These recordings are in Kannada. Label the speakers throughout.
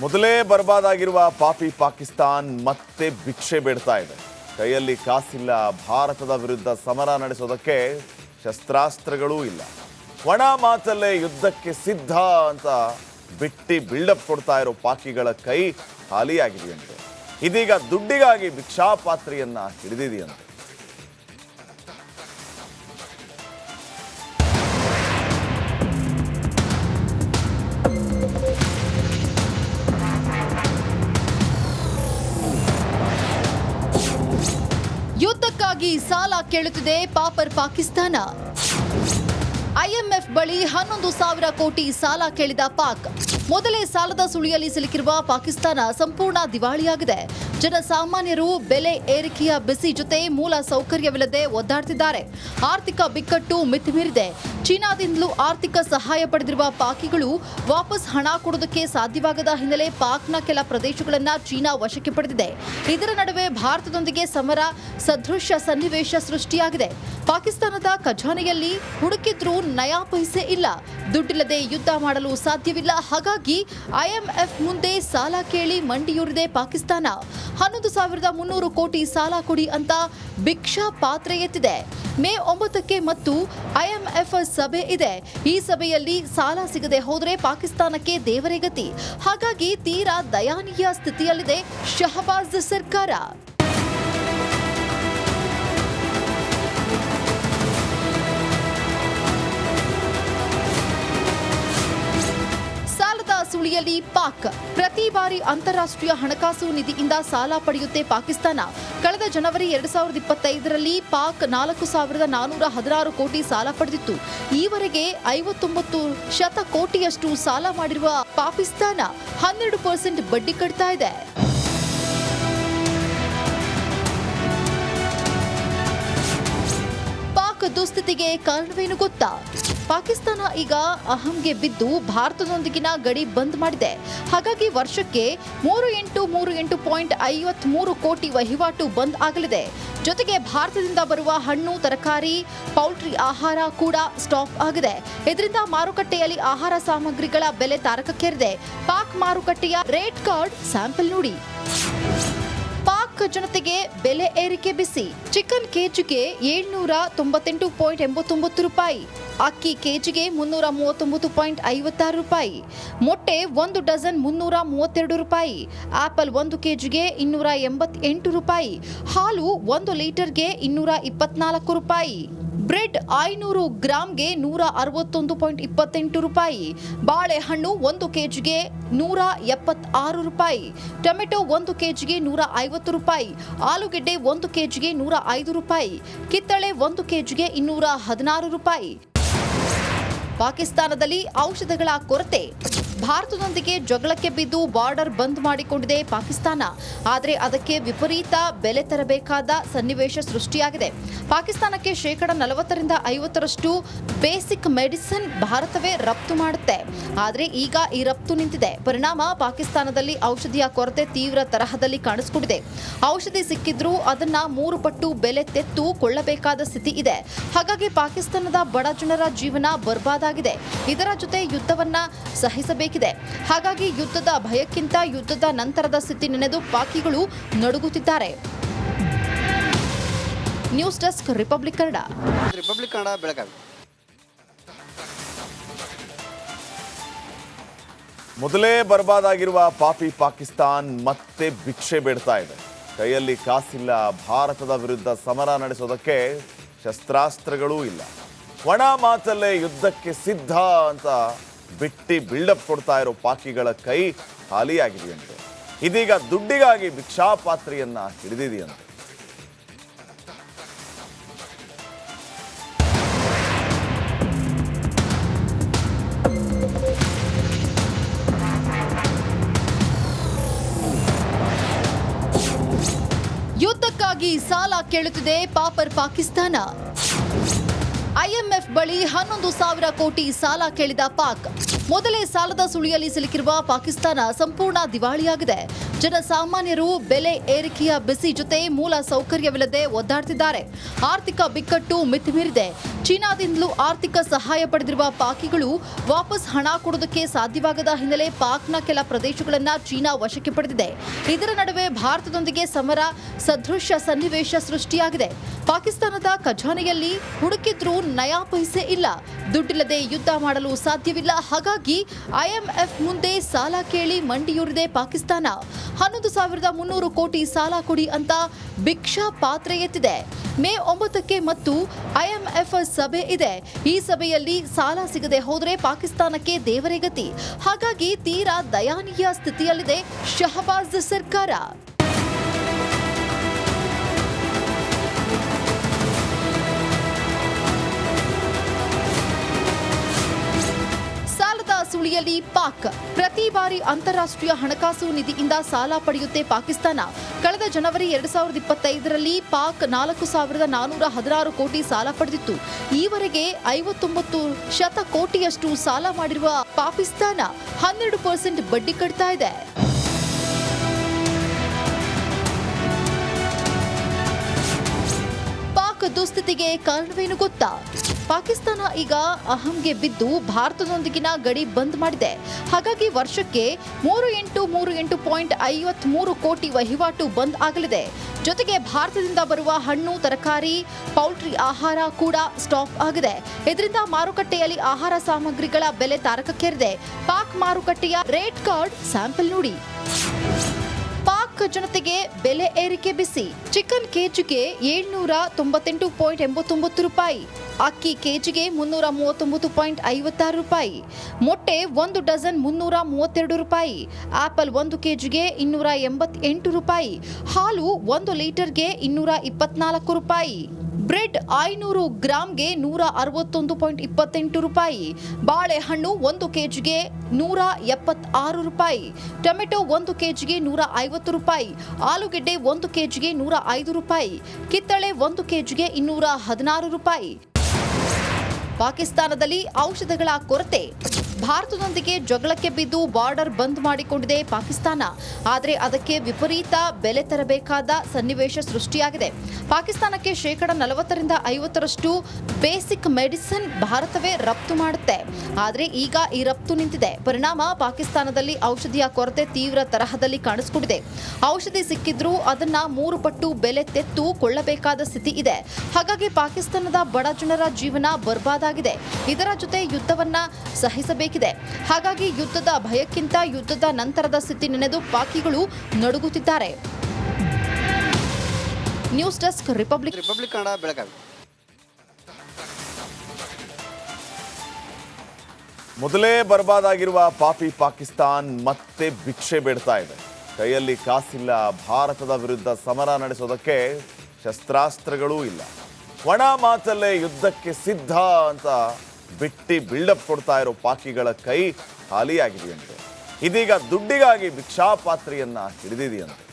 Speaker 1: ಮೊದಲೇ ಬರ್ಬಾದಾಗಿರುವ ಪಾಪಿ ಪಾಕಿಸ್ತಾನ್ ಮತ್ತೆ ಭಿಕ್ಷೆ ಬೇಡ್ತಾ ಇದೆ. ಕೈಯಲ್ಲಿ ಕಾಸಿಲ್ಲ ಭಾರತದ ವಿರುದ್ಧ ಸಮರ ನಡೆಸೋದಕ್ಕೆ ಶಸ್ತ್ರಾಸ್ತ್ರಗಳೂ ಇಲ್ಲ. ಒಣ ಮಾತಲ್ಲೇ ಯುದ್ಧಕ್ಕೆ ಸಿದ್ಧ ಅಂತ ಬಿಟ್ಟಿ ಬಿಲ್ಡಪ್ ಕೊಡ್ತಾ ಇರೋ ಪಾಕಿಗಳ ಕೈ ಖಾಲಿಯಾಗಿದೆಯಂತೆ ಇದೀಗ ದುಡ್ಡಿಗಾಗಿ ಭಿಕ್ಷಾಪಾತ್ರೆಯನ್ನ ಹಿಡಿದಿದೆಯಂತೆ.
Speaker 2: ಸಾಲ ಕೇಳುತ್ತಿದೆ ಪಾಪರ್ ಪಾಕಿಸ್ತಾನ. ಐಎಂಎಫ್ ಬಳಿ ಹನ್ನೊಂದು ಸಾವಿರ ಕೋಟಿ ಸಾಲ ಕೇಳಿದ ಪಾಕ್. ಮೊದಲೇ ಸಾಲದ ಸುಳಿಯಲ್ಲಿ ಸಿಲುಕಿರುವ ಪಾಕಿಸ್ತಾನ ಸಂಪೂರ್ಣ ದಿವಾಳಿಯಾಗಿದೆ. ಜನಸಾಮಾನ್ಯರು ಬೆಲೆ ಏರಿಕೆಯ ಬಿಸಿ ಜೊತೆ ಮೂಲ ಸೌಕರ್ಯವಿಲ್ಲದೆ ಒದ್ದಾಡ್ತಿದ್ದಾರೆ. ಆರ್ಥಿಕ ಬಿಕ್ಕಟ್ಟು ಮಿತಿಮೀರಿದೆ. ಚೀನಾದಿಂದಲೂ ಆರ್ಥಿಕ ಸಹಾಯ ಪಡೆದಿರುವ ಪಾಕಿಗಳು ವಾಪಸ್ ಹಣ ಕೊಡೋದಕ್ಕೆ ಸಾಧ್ಯವಾಗದ ಹಿನ್ನೆಲೆ ಪಾಕ್ನ ಕೆಲ ಪ್ರದೇಶಗಳನ್ನು ಚೀನಾ ವಶಕ್ಕೆ ಪಡೆದಿದೆ. ಇದರ ನಡುವೆ ಭಾರತದೊಂದಿಗೆ ಸಮರ ಸದೃಶ್ಯ ಸನ್ನಿವೇಶ ಸೃಷ್ಟಿಯಾಗಿದೆ. ಪಾಕಿಸ್ತಾನದ ಖಜಾನೆಯಲ್ಲಿ ಹುಡುಕಿದ್ರೂ ನಯಾ ಪೈಸೆ ಇಲ್ಲ. ದುಡ್ಡಿಲ್ಲದೆ ಯುದ್ಧ ಮಾಡಲು ಸಾಧ್ಯವಿಲ್ಲ. ಹಾಗಾಗಿ ಐಎಂಎಫ್ ಮುಂದೆ ಸಾಲ ಕೇಳಿ ಮಂಡಿಯೂರಿದೆ ಪಾಕಿಸ್ತಾನ. ಹನ್ನೊಂದು ಸಾವಿರದ ಮುನ್ನೂರು ಕೋಟಿ ಸಾಲ ಕೊಡಿ ಅಂತ ಭಿಕ್ಷಾ ಪಾತ್ರೆ ಎತ್ತಿದೆ. ಮೇ ಒಂಬತ್ತಕ್ಕೆ ಮತ್ತು ಐಎಂಎಫ್ ಸಭೆ ಇದೆ. ಈ ಸಭೆಯಲ್ಲಿ ಸಾಲ ಸಿಗದೆ ಹೋದರೆ ಪಾಕಿಸ್ತಾನಕ್ಕೆ ದೇವರೇ ಗತಿ. ಹಾಗಾಗಿ ತೀರಾ ದಯಾನೀಯ ಸ್ಥಿತಿಯಲ್ಲಿದೆ ಶಹಬಾಜ್ ಸರ್ಕಾರ. ಸಾಲದ ಪಾಕ್. ಪ್ರತಿ ಬಾರಿ ಅಂತಾರಾಷ್ಟ್ರೀಯ ಹಣಕಾಸು ನಿಧಿಯಿಂದ ಸಾಲ ಪಡೆಯುತ್ತೆ ಪಾಕಿಸ್ತಾನ. ಕಳೆದ ಜನವರಿ ಎರಡ್ ಸಾವಿರದ ಇಪ್ಪತ್ತೈದರಲ್ಲಿ ಪಾಕ್ ನಾಲ್ಕು ಸಾವಿರದ ನಾನೂರ ಹದಿನಾರು ಕೋಟಿ ಸಾಲ ಪಡೆದಿತ್ತು. ಈವರೆಗೆ ಐವತ್ತೊಂಬತ್ತು ಶತ ಕೋಟಿಯಷ್ಟು ಸಾಲ ಮಾಡಿರುವ ಪಾಕಿಸ್ತಾನ ಹನ್ನೆರಡು ಪರ್ಸೆಂಟ್ ಬಡ್ಡಿ ಕಟ್ತಾ ಇದೆ. ಪಾಕ್ ದುಸ್ಥಿತಿಗೆ ಕಾರಣವೇನು ಗೊತ್ತಾ? ಪಾಕಿಸ್ತಾನ ಈಗ ಅಹಂಗೆ ಬಿದ್ದು ಭಾರತದೊಂದಿಗಿನ ಗಡಿ ಬಂದ್ ಮಾಡಿದೆ. ಹಾಗಾಗಿ ವರ್ಷಕ್ಕೆ ಮೂರು ಎಂಟು ಮೂರು ಎಂಟು ಪಾಯಿಂಟ್ ಐವತ್ಮೂರು ಕೋಟಿ ವಹಿವಾಟು ಬಂದ್ ಆಗಲಿದೆ. ಜೊತೆಗೆ ಭಾರತದಿಂದ ಬರುವ ಹಣ್ಣು, ತರಕಾರಿ, ಪೌಲ್ಟ್ರಿ ಆಹಾರ ಕೂಡ ಸ್ಟಾಪ್ ಆಗಿದೆ. ಇದರಿಂದ ಮಾರುಕಟ್ಟೆಯಲ್ಲಿ ಆಹಾರ ಸಾಮಗ್ರಿಗಳ ಬೆಲೆ ತಾರಕಕ್ಕೇರಿದೆ. ಪಾಕ್ ಮಾರುಕಟ್ಟೆಯ ರೇಟ್ ಕಾರ್ಡ್ ಸ್ಯಾಂಪಲ್ ನೋಡಿ. ಜನತೆಗೆ ಬೆಲೆ ಏರಿಕೆ ಬಿಸಿ. ಚಿಕನ್ ಕೆಜಿಗೆ ಏಳ್ನೂರ ತೊಂಬತ್ತೆಂಟು ಪಾಯಿಂಟ್ ಎಂಬತ್ತೊಂಬತ್ತು ರೂಪಾಯಿ. ಅಕ್ಕಿ ಕೆಜಿಗೆ ಮುನ್ನೂರ ಮೂವತ್ತೊಂಬತ್ತು ಪಾಯಿಂಟ್ ಐವತ್ತಾರು ರೂಪಾಯಿ. ಮೊಟ್ಟೆ ಒಂದು ಡಜನ್ ಮುನ್ನೂರ ಮೂವತ್ತೆರಡು ರೂಪಾಯಿ. ಆಪಲ್ ಒಂದು ಕೆಜಿಗೆ ಇನ್ನೂರ ಎಂಬತ್ತೆಂಟು ರೂಪಾಯಿ. ಹಾಲು ಒಂದು ಲೀಟರ್ಗೆ ಇನ್ನೂರ ಇಪ್ಪತ್ನಾಲ್ಕು ರೂಪಾಯಿ. ಬ್ರೆಡ್ ಐನೂರು ಗ್ರಾಮ್ಗೆ ನೂರ ಅರವತ್ತೊಂದು ಪಾಯಿಂಟ್ ಇಪ್ಪತ್ತೆಂಟು ರೂಪಾಯಿ. ಬಾಳೆಹಣ್ಣು ಒಂದು ಕೆಜಿಗೆ ನೂರ ಎಪ್ಪತ್ತಾರು ರೂಪಾಯಿ. ಟೊಮೆಟೊ ಒಂದು ಕೆಜಿಗೆ ನೂರ ಐವತ್ತು ರೂಪಾಯಿ. ಆಲೂಗೆಡ್ಡೆ ಒಂದು ಕೆಜಿಗೆ ನೂರ ಐದು ರೂಪಾಯಿ. ಕಿತ್ತಳೆ ಒಂದು ಕೆಜಿಗೆ ಇನ್ನೂರ ಹದಿನಾರು ರೂಪಾಯಿ. ಪಾಕಿಸ್ತಾನದಲ್ಲಿ ಔಷಧಗಳ ಕೊರತೆ. ಭಾರತದೊಂದಿಗೆ ಜಗಳಕ್ಕೆ ಬಿದ್ದು ಬಾರ್ಡರ್ ಬಂದ್ ಮಾಡಿಕೊಂಡಿದೆ ಪಾಕಿಸ್ತಾನ. ಆದರೆ ಅದಕ್ಕೆ ವಿಪರೀತ ಬೆಲೆ ತರಬೇಕಾದ ಸನ್ನಿವೇಶ ಸೃಷ್ಟಿಯಾಗಿದೆ. ಪಾಕಿಸ್ತಾನಕ್ಕೆ ಶೇಕಡ ನಲವತ್ತರಿಂದ ಐವತ್ತರಷ್ಟು ಬೇಸಿಕ್ ಮೆಡಿಸಿನ್ ಭಾರತವೇ ರಫ್ತು ಮಾಡುತ್ತೆ. ಆದರೆ ಈಗ ಈ ರಫ್ತು ನಿಂತಿದೆ. ಪರಿಣಾಮ ಪಾಕಿಸ್ತಾನದಲ್ಲಿ ಔಷಧಿಯ ಕೊರತೆ ತೀವ್ರ ತರಹದಲ್ಲಿ ಕಾಣಿಸಿಕೊಂಡಿದೆ. ಔಷಧಿ ಸಿಕ್ಕಿದ್ರೂ ಅದನ್ನ ಮೂರು ಪಟ್ಟು ಬೆಲೆ ತೆತ್ತು ಕೊಳ್ಳಬೇಕಾದ ಸ್ಥಿತಿ ಇದೆ. ಹಾಗಾಗಿ ಪಾಕಿಸ್ತಾನದ ಬಡ ಜನರ ಜೀವನ ಬರ್ಬಾದಾಗಿದೆ. ಇದರ ಜೊತೆ ಯುದ್ಧವನ್ನ ಸಹಿಸಬೇಕಿದೆ ಹಾಗಾಗಿ ಯುದ್ಧದ ಭಯಕ್ಕಿಂತ ಯುದ್ಧದ ನಂತರದ ಸ್ಥಿತಿ ನೆನೆದು ಪಾಕಿಗಳು ನಡುಗುತ್ತಿದ್ದಾರೆ. News desk Republic Kannada.
Speaker 3: Republic Kannada Belagavi.
Speaker 1: ಮೊದಲೇ ಬರ್ಬಾದಾಗಿರುವ ಪಾಪಿ ಪಾಕಿಸ್ತಾನ್ ಮತ್ತೆ ಭಿಕ್ಷೆ ಬೇಡ್ತಾ ಇದೆ. ಕೈಯಲ್ಲಿ ಕಾಸಿಲ್ಲ ಭಾರತದ ವಿರುದ್ಧ ಸಮರ ನಡೆಸೋದಕ್ಕೆ ಶಸ್ತ್ರಾಸ್ತ್ರಗಳೂ ಇಲ್ಲ. ಒಣ ಮಾತಲ್ಲೇ ಯುದ್ಧಕ್ಕೆ ಸಿದ್ಧ ಅಂತ ಬಿಟ್ಟಿ ಬಿಲ್ಡಪ್ ಕೊಡ್ತಾ ಇರೋ ಪಾಕಿಗಳ ಕೈ ಖಾಲಿಯಾಗಿದೆಯಂತೆ ಇದೀಗ ದುಡ್ಡಿಗಾಗಿ ಭಿಕ್ಷಾಪಾತ್ರಿಯನ್ನ ಹಿಡಿದಿದೆಯಂತೆ.
Speaker 2: ಯುದ್ಧಕ್ಕಾಗಿ ಸಾಲ ಕೇಳುತ್ತಿದೆ ಪಾಪರ್ ಪಾಕಿಸ್ತಾನ. ಐಎಂಎಫ್ ಬಳಿ ಹನ್ನೊಂದು ಸಾವಿರ ಕೋಟಿ ಸಾಲ ಕೇಳಿದ ಪಾಕ್. ಮೊದಲೇ ಸಾಲದ ಸುಳಿಯಲ್ಲಿ ಸಿಲುಕಿರುವ ಪಾಕಿಸ್ತಾನ ಸಂಪೂರ್ಣ ದಿವಾಳಿಯಾಗಿದೆ. ಜನಸಾಮಾನ್ಯರು ಬೆಲೆ ಏರಿಕೆಯ ಬಿಸಿ ಜೊತೆ ಮೂಲ ಸೌಕರ್ಯವಿಲ್ಲದೆ ಒದ್ದಾಡ್ತಿದ್ದಾರೆ. ಆರ್ಥಿಕ ಬಿಕ್ಕಟ್ಟು ಮಿತಿಮೀರಿದೆ. ಚೀನಾದಿಂದಲೂ ಆರ್ಥಿಕ ಸಹಾಯ ಪಡೆದಿರುವ ಪಾಕಿಗಳು ವಾಪಸ್ ಹಣ ಕೊಡೋದಕ್ಕೆ ಸಾಧ್ಯವಾಗದ ಹಿನ್ನೆಲೆ ಪಾಕ್ನ ಕೆಲ ಪ್ರದೇಶಗಳನ್ನು ಚೀನಾ ವಶಕ್ಕೆ ಪಡೆದಿದೆ. ಇದರ ನಡುವೆ ಭಾರತದೊಂದಿಗೆ ಸಮರ ಸದೃಶ್ಯ ಸನ್ನಿವೇಶ ಸೃಷ್ಟಿಯಾಗಿದೆ. ಪಾಕಿಸ್ತಾನದ ಖಜಾನೆಯಲ್ಲಿ ಹುಡುಕಿದ್ರೂ ನಯಾ ಪೈಸೆ ಇಲ್ಲ. ದುಡ್ಡಿಲ್ಲದೆ ಯುದ್ಧ ಮಾಡಲು ಸಾಧ್ಯವಿಲ್ಲ. ಹಾಗಾಗಿ ಐಎಂಎಫ್ ಮುಂದೆ ಸಾಲ ಕೇಳಿ ಮಂಡಿಯೂರಿದೆ ಪಾಕಿಸ್ತಾನ. ಹನ್ನೊಂದು ಸಾವಿರದ ಮುನ್ನೂರು ಕೋಟಿ ಸಾಲ ಕೊಡಿ ಅಂತ ಭಿಕ್ಷಾ ಪಾತ್ರೆ ಎತ್ತಿದೆ. ಮೇ ಒಂಬತ್ತಕ್ಕೆ ಮತ್ತು ಐಎಂಎಫ್ ಸಭೆ ಇದೆ. ಈ ಸಭೆಯಲ್ಲಿ ಸಾಲ ಸಿಗದೆ ಹೋದರೆ ಪಾಕಿಸ್ತಾನಕ್ಕೆ ದೇವರೇ ಗತಿ. ಹಾಗಾಗಿ ತೀರಾ ದಯಾನೀಯ ಸ್ಥಿತಿಯಲ್ಲಿದೆ ಶಹಬಾಜ್ ಸರ್ಕಾರ. ಸುಳಿಯಲ್ಲಿ ಪಾಕ್. ಪ್ರತಿ ಬಾರಿ ಅಂತಾರಾಷ್ಟ್ರೀಯ ಹಣಕಾಸು ನಿಧಿಯಿಂದ ಸಾಲ ಪಡೆಯುತ್ತೆ ಪಾಕಿಸ್ತಾನ. ಕಳೆದ ಜನವರಿ ಎರಡ್ ಸಾವಿರದ ಇಪ್ಪತ್ತೈದರಲ್ಲಿ ಪಾಕ್ ನಾಲ್ಕು ಸಾವಿರದ ನಾನೂರ ಹದಿನಾರು ಕೋಟಿ ಸಾಲ ಪಡೆದಿತ್ತು. ಈವರೆಗೆ ಐವತ್ತೊಂಬತ್ತು ಶತ ಕೋಟಿಯಷ್ಟು ಸಾಲ ಮಾಡಿರುವ ಪಾಕಿಸ್ತಾನ ಹನ್ನೆರಡು ಪರ್ಸೆಂಟ್ ಬಡ್ಡಿ ಕಟ್ತಾ ಇದೆ. ಪಾಕ್ ದುಸ್ಥಿತಿಗೆ ಕಾರಣವೇನು ಗೊತ್ತಾ? ಪಾಕಿಸ್ತಾನ ಈಗ ಅಹಂಗೆ ಬಿದ್ದು ಭಾರತದೊಂದಿಗಿನ ಗಡಿ ಬಂದ್ ಮಾಡಿದೆ. ಹಾಗಾಗಿ ವರ್ಷಕ್ಕೆ ಮೂರು ಎಂಟು ಮೂರು ಎಂಟು ಪಾಯಿಂಟ್ ಐವತ್ಮೂರು ಕೋಟಿ ವಹಿವಾಟು ಬಂದ್ ಆಗಲಿದೆ. ಜೊತೆಗೆ ಭಾರತದಿಂದ ಬರುವ ಹಣ್ಣು, ತರಕಾರಿ, ಪೌಲ್ಟ್ರಿ ಆಹಾರ ಕೂಡ ಸ್ಟಾಪ್ ಆಗಿದೆ. ಇದರಿಂದ ಮಾರುಕಟ್ಟೆಯಲ್ಲಿ ಆಹಾರ ಸಾಮಗ್ರಿಗಳ ಬೆಲೆ ತಾರಕಕ್ಕೇರಿದೆ. ಪಾಕ್ ಮಾರುಕಟ್ಟೆಯ ರೇಟ್ ಕಾರ್ಡ್ ಸ್ಯಾಂಪಲ್ ನೋಡಿ. ಜನತೆಗೆ ಬೆಲೆ ಏರಿಕೆ ಬಿಸಿ. ಚಿಕನ್ ಕೆಜಿಗೆ ಏಳ್ನೂರ ತೊಂಬತ್ತೆಂಟು ಪಾಯಿಂಟ್ ಎಂಬತ್ತೊಂಬತ್ತು ರೂಪಾಯಿ. ಅಕ್ಕಿ ಕೆಜಿಗೆ ಮುನ್ನೂರ ಮೂವತ್ತೊಂಬತ್ತು ಪಾಯಿಂಟ್ ಐವತ್ತಾರು ರೂಪಾಯಿ. ಮೊಟ್ಟೆ ಒಂದು ಡಜನ್ ಮುನ್ನೂರ ಮೂವತ್ತೆರಡು ರೂಪಾಯಿ. ಆಪಲ್ ಒಂದು ಕೆಜಿಗೆ ಇನ್ನೂರ ಎಂಬತ್ತೆಂಟು ರೂಪಾಯಿ. ಹಾಲು ಒಂದು ಲೀಟರ್ಗೆ ಇನ್ನೂರ ಇಪ್ಪತ್ನಾಲ್ಕು ರೂಪಾಯಿ. ಬ್ರೆಡ್ ಐನೂರು ಗ್ರಾಮ್ಗೆ ನೂರ ಅರವತ್ತೊಂದು ಪಾಯಿಂಟ್ ಇಪ್ಪತ್ತೆಂಟು ರೂಪಾಯಿ. ಬಾಳೆಹಣ್ಣು ಒಂದು ಕೆಜಿಗೆ ನೂರ ಎಪ್ಪತ್ತಾರು ರೂಪಾಯಿ. ಟೊಮೆಟೊ ಒಂದು ಕೆಜಿಗೆ ನೂರ ಐವತ್ತು ರೂಪಾಯಿ. ಆಲೂಗೆಡ್ಡೆ ಒಂದು ಕೆಜಿಗೆ ನೂರ ಐದು ರೂಪಾಯಿ. ಕಿತ್ತಳೆ ಒಂದು ಕೆಜಿಗೆ ಇನ್ನೂರ ಹದಿನಾರು ರೂಪಾಯಿ. ಪಾಕಿಸ್ತಾನದಲ್ಲಿ ಔಷಧಗಳ ಕೊರತೆ. ಭಾರತದೊಂದಿಗೆ ಜಗಳಕ್ಕೆ ಬಿದ್ದು ಬಾರ್ಡರ್ ಬಂದ್ ಮಾಡಿಕೊಂಡಿದೆ ಪಾಕಿಸ್ತಾನ. ಆದರೆ ಅದಕ್ಕೆ ವಿಪರೀತ ಬೆಲೆ ತರಬೇಕಾದ ಸನ್ನಿವೇಶ ಸೃಷ್ಟಿಯಾಗಿದೆ. ಪಾಕಿಸ್ತಾನಕ್ಕೆ ಶೇಕಡ ನಲವತ್ತರಿಂದ ಐವತ್ತರಷ್ಟು ಬೇಸಿಕ್ ಮೆಡಿಸಿನ್ ಭಾರತವೇ ರಫ್ತು ಮಾಡುತ್ತೆ. ಆದರೆ ಈಗ ಈ ರಫ್ತು ನಿಂತಿದೆ. ಪರಿಣಾಮ ಪಾಕಿಸ್ತಾನದಲ್ಲಿ ಔಷಧಿಯ ಕೊರತೆ ತೀವ್ರ ತರಹದಲ್ಲಿ ಕಾಣಿಸಿಕೊಂಡಿದೆ. ಔಷಧಿ ಸಿಕ್ಕಿದ್ರೂ ಅದನ್ನ ಮೂರು ಪಟ್ಟು ಬೆಲೆ ತೆತ್ತು ಕೊಳ್ಳಬೇಕಾದ ಸ್ಥಿತಿ ಇದೆ. ಹಾಗಾಗಿ ಪಾಕಿಸ್ತಾನದ ಬಡ ಜನರ ಜೀವನ ಬರ್ಬಾದಾಗಿದೆ. ಇದರ ಜೊತೆ ಯುದ್ಧವನ್ನ ಸಹಿಸಬೇಕಿದೆ ಹಾಗಾಗಿ ಯುದ್ಧದ ಭಯಕ್ಕಿಂತ ಯುದ್ಧದ ನಂತರದ ಸ್ಥಿತಿ ನೆನೆದು ಪಾಕಿಗಳು ನಡುಗುತ್ತಿದ್ದಾರೆ. News desk Republic
Speaker 3: Republic Kannada Belagavi.
Speaker 1: ಮೊದಲೇ ಬರ್ಬಾದಾಗಿರುವ ಪಾಪಿ ಪಾಕಿಸ್ತಾನ್ ಮತ್ತೆ ಭಿಕ್ಷೆ ಬೇಡ್ತಾ ಇದೆ. ಕೈಯಲ್ಲಿ ಕಾಸಿಲ್ಲ ಭಾರತದ ವಿರುದ್ಧ ಸಮರ ನಡೆಸೋದಕ್ಕೆ ಶಸ್ತ್ರಾಸ್ತ್ರಗಳೂ ಇಲ್ಲ. ಒಣ ಮಾತಲ್ಲೇ ಯುದ್ಧಕ್ಕೆ ಸಿದ್ಧ ಅಂತ ಬಿಟ್ಟಿ ಬಿಲ್ಡಪ್ ಕೊಡ್ತಾ ಇರೋ ಪಾಕಿಗಳ ಕೈ ಖಾಲಿಯಾಗಿದೆಯಂತೆ. ಇದೀಗ ದುಡ್ಡಿಗಾಗಿ ಭಿಕ್ಷಾಪಾತ್ರಿಯನ್ನ ಹಿಡಿದಿದೆಯಂತೆ.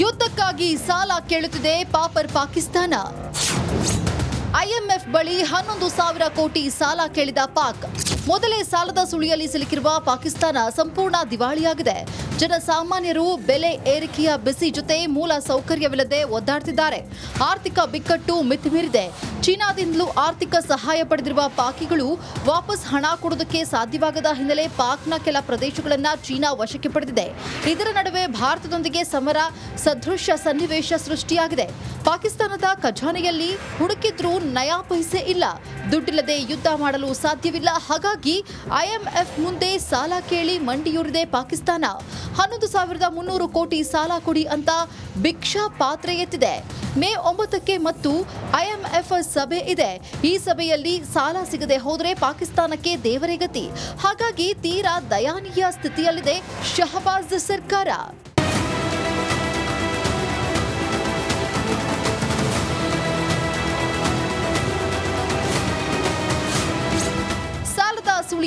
Speaker 2: ಯುದ್ಧಕ್ಕಾಗಿ ಸಾಲ ಕೇಳುತ್ತಿದೆ ಪಾಪರ್ ಪಾಕಿಸ್ತಾನ. ಐಎಂಎಫ್ ಬಳಿ ಹನ್ನೊಂದು ಸಾವಿರ ಕೋಟಿ ಸಾಲ ಕೇಳಿದ ಪಾಕ್. ಮೊದಲೇ ಸಾಲದ ಸುಳಿಯಲ್ಲಿ ಸಿಲುಕಿರುವ ಪಾಕಿಸ್ತಾನ ಸಂಪೂರ್ಣ ದಿವಾಳಿಯಾಗಿದೆ. ಜನಸಾಮಾನ್ಯರು ಬೆಲೆ ಏರಿಕೆಯ ಬಿಸಿ ಜೊತೆ ಮೂಲ ಸೌಕರ್ಯವಿಲ್ಲದೆ ಒದ್ದಾಡ್ತಿದ್ದಾರೆ. ಆರ್ಥಿಕ ಬಿಕ್ಕಟ್ಟು ಮಿತಿಮೀರಿದೆ. ಚೀನಾದಿಂದಲೂ ಆರ್ಥಿಕ ಸಹಾಯ ಪಡೆದಿರುವ ಪಾಕಿಗಳು ವಾಪಸ್ ಹಣ ಕೊಡುವುದಕ್ಕೆ ಸಾಧ್ಯವಾಗದ ಹಿನ್ನೆಲೆ ಪಾಕ್ನ ಕೆಲ ಪ್ರದೇಶಗಳನ್ನು ಚೀನಾ ವಶಕ್ಕೆ ಪಡೆದಿದೆ. ಇದರ ನಡುವೆ ಭಾರತದೊಂದಿಗೆ ಸಮರ ಸದೃಶ್ಯ ಸನ್ನಿವೇಶ ಸೃಷ್ಟಿಯಾಗಿದೆ. ಪಾಕಿಸ್ತಾನದ ಖಜಾನೆಯಲ್ಲಿ ಹುಡುಕಿದ್ರೂ ನಯಾ ಪೈಸೆ ಇಲ್ಲ. ದುಡ್ಡಿಲ್ಲದೆ ಯುದ್ಧ ಮಾಡಲು ಸಾಧ್ಯವಿಲ್ಲ. ಹಾಗಾಗಿ ಐಎಂಎಫ್ ಮುಂದೆ ಸಾಲ ಕೇಳಿ ಮಂಡಿಯೂರಿದೆ ಪಾಕಿಸ್ತಾನ. ಹನ್ನೊಂದು ಸಾವಿರದ ಮುನ್ನೂರು ಕೋಟಿ ಸಾಲ ಕೊಡಿ ಅಂತ ಭಿಕ್ಷಾ ಪಾತ್ರೆ ಎತ್ತಿದೆ. ಮೇ ಒಂಬತ್ತಕ್ಕೆ ಮತ್ತು ಐಎಂಎಫ್ ಸಭೆ ಇದೆ. ಈ ಸಭೆಯಲ್ಲಿ ಸಾಲ ಸಿಗದೆ ಹೋದರೆ ಪಾಕಿಸ್ತಾನಕ್ಕೆ ದೇವರೇ ಗತಿ. ಹಾಗಾಗಿ ತೀರಾ ದಯಾನೀಯ ಸ್ಥಿತಿಯಲ್ಲಿದೆ ಶಹಬಾಜ್ ಸರ್ಕಾರ.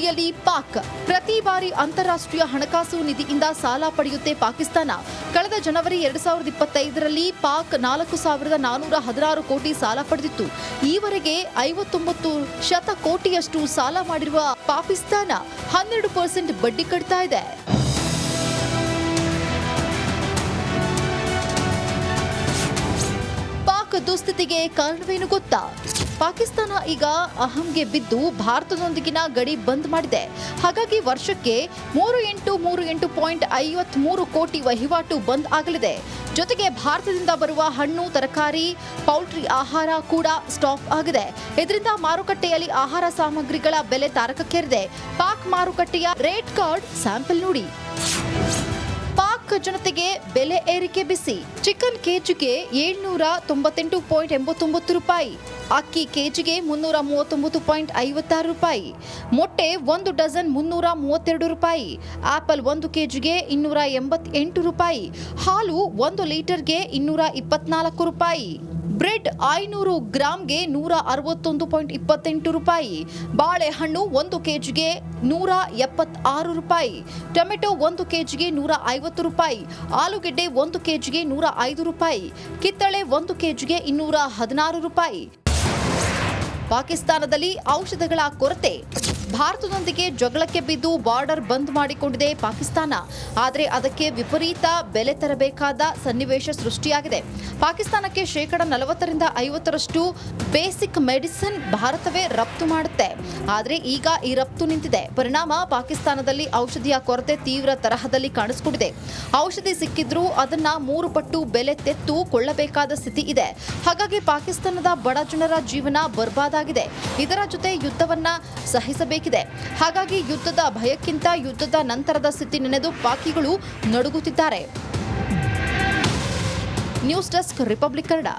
Speaker 2: ಸಾಲದ ಪಾಕ್ ಪ್ರತಿ ಬಾರಿ ಅಂತಾರಾಷ್ಟ್ರೀಯ ಹಣಕಾಸು ನಿಧಿಯಿಂದ ಸಾಲ ಪಡೆಯುತ್ತೆ ಪಾಕಿಸ್ತಾನ. ಕಳೆದ ಜನವರಿ ಎರಡ್ ಸಾವಿರದ ಇಪ್ಪತ್ತೈದರಲ್ಲಿ ಪಾಕ್ ನಾಲ್ಕು ಸಾವಿರದ ನಾನೂರ ಹದಿನಾರು ಕೋಟಿ ಸಾಲ ಪಡೆದಿತ್ತು. ಈವರೆಗೆ ಐವತ್ತೊಂಬತ್ತು ಶತ ಕೋಟಿಯಷ್ಟು ಸಾಲ ಮಾಡಿರುವ ಪಾಕಿಸ್ತಾನ ಹನ್ನೆರಡು ಪರ್ಸೆಂಟ್ ಬಡ್ಡಿ ಕಟ್ತಾ ಇದೆ. ಪಾಕ್ ದುಸ್ಥಿತಿಗೆ ಕಾರಣವೇನು ಗೊತ್ತಾ? ಪಾಕಿಸ್ತಾನ ಈಗ ಅಹಂಗೆ ಬಿದ್ದು ಭಾರತದೊಂದಿಗಿನ ಗಡಿ ಬಂದ್ ಮಾಡಿದೆ. ಹಾಗಾಗಿ ವರ್ಷಕ್ಕೆ ಮೂರು ಎಂಟು ಮೂರು ಎಂಟು ಪಾಯಿಂಟ್ ಐವತ್ಮೂರು ಕೋಟಿ ವಹಿವಾಟು ಬಂದ್ ಆಗಲಿದೆ. ಜೊತೆಗೆ ಭಾರತದಿಂದ ಬರುವ ಹಣ್ಣು, ತರಕಾರಿ, ಪೌಲ್ಟ್ರಿ ಆಹಾರ ಕೂಡ ಸ್ಟಾಪ್ ಆಗಿದೆ. ಇದರಿಂದ ಮಾರುಕಟ್ಟೆಯಲ್ಲಿ ಆಹಾರ ಸಾಮಗ್ರಿಗಳ ಬೆಲೆ ತಾರಕಕ್ಕೇರಿದೆ. ಪಾಕ್ ಮಾರುಕಟ್ಟೆಯ ರೇಟ್ ಕಾರ್ಡ್ ಸ್ಯಾಂಪಲ್ ನೋಡಿ. ಜನತೆಗೆ ಬೆಲೆ ಏರಿಕೆ ಬಿಸಿ. ಚಿಕನ್ ಕೆಜಿಗೆ ಏಳ್ನೂರ ತೊಂಬತ್ತೆಂಟು ಪಾಯಿಂಟ್ ಎಂಬತ್ತೊಂಬತ್ತು ರೂಪಾಯಿ. ಅಕ್ಕಿ ಕೆಜಿಗೆ ಮುನ್ನೂರ ಮೂವತ್ತೊಂಬತ್ತು ಪಾಯಿಂಟ್ ಐವತ್ತಾರು ರೂಪಾಯಿ. ಮೊಟ್ಟೆ ಒಂದು ಡಜನ್ ಮುನ್ನೂರ ಮೂವತ್ತೆರಡು ರೂಪಾಯಿ. ಆಪಲ್ ಒಂದು ಕೆಜಿಗೆ ಇನ್ನೂರ ಎಂಬತ್ತೆಂಟು ರೂಪಾಯಿ. ಹಾಲು ಒಂದು ಲೀಟರ್ಗೆ ಇನ್ನೂರ ಇಪ್ಪತ್ನಾಲ್ಕು ರೂಪಾಯಿ. ಬ್ರೆಡ್ ಐನೂರು ಗ್ರಾಮ್ಗೆ ನೂರ ಅರವತ್ತೊಂದು ಪಾಯಿಂಟ್ ಇಪ್ಪತ್ತೆಂಟು ರೂಪಾಯಿ. ಬಾಳೆಹಣ್ಣು ಒಂದು ಕೆಜಿಗೆ ನೂರ ಎಪ್ಪತ್ತಾರು ರೂಪಾಯಿ. ಟೊಮೆಟೊ ಒಂದು ಕೆಜಿಗೆ ನೂರ ಐವತ್ತು ರೂಪಾಯಿ. ಆಲೂಗೆಡ್ಡೆ ಒಂದು ಕೆಜಿಗೆ ನೂರ ಐದು ರೂಪಾಯಿ. ಕಿತ್ತಳೆ ಒಂದು ಕೆಜಿಗೆ ಇನ್ನೂರ ಹದಿನಾರು ರೂಪಾಯಿ. ಪಾಕಿಸ್ತಾನದಲ್ಲಿ ಔಷಧಗಳ ಕೊರತೆ. ಭಾರತದೊಂದಿಗೆ ಜಗಳಕ್ಕೆ ಬಿದ್ದು ಬಾರ್ಡರ್ ಬಂದ್ ಮಾಡಿಕೊಂಡಿದೆ ಪಾಕಿಸ್ತಾನ. ಆದರೆ ಅದಕ್ಕೆ ವಿಪರೀತ ಬೆಲೆ ತರಬೇಕಾದ ಸನ್ನಿವೇಶ ಸೃಷ್ಟಿಯಾಗಿದೆ. ಪಾಕಿಸ್ತಾನಕ್ಕೆ ಶೇಕಡ ನಲವತ್ತರಿಂದ ಐವತ್ತರಷ್ಟು ಬೇಸಿಕ್ ಮೆಡಿಸಿನ್ ಭಾರತವೇ ರಫ್ತು ಮಾಡುತ್ತೆ. ಆದರೆ ಈಗ ಈ ರಫ್ತು ನಿಂತಿದೆ. ಪರಿಣಾಮ ಪಾಕಿಸ್ತಾನದಲ್ಲಿ ಔಷಧಿಯ ಕೊರತೆ ತೀವ್ರ ತರಹದಲ್ಲಿ ಕಾಣಿಸಿಕೊಂಡಿದೆ. ಔಷಧಿ ಸಿಕ್ಕಿದ್ರೂ ಅದನ್ನ ಮೂರು ಪಟ್ಟು ಬೆಲೆ ತೆತ್ತು ಕೊಳ್ಳಬೇಕಾದ ಸ್ಥಿತಿ ಇದೆ. ಹಾಗಾಗಿ ಪಾಕಿಸ್ತಾನದ ಬಡ ಜನರ ಜೀವನ ಬರ್ಬಾದಾಗಿದೆ. ಇದರ ಜೊತೆ ಯುದ್ಧವನ್ನ ಸಹಿಸಬೇಕಿದೆ ಹಾಗಾಗಿ ಯುದ್ಧದ ಭಯಕ್ಕಿಂತ ಯುದ್ಧದ ನಂತರದ ಸ್ಥಿತಿ ನೆನೆದು ಪಾಕಿಗಳು ನಡುಗುತ್ತಿದ್ದಾರೆ. News desk Republic Kannada.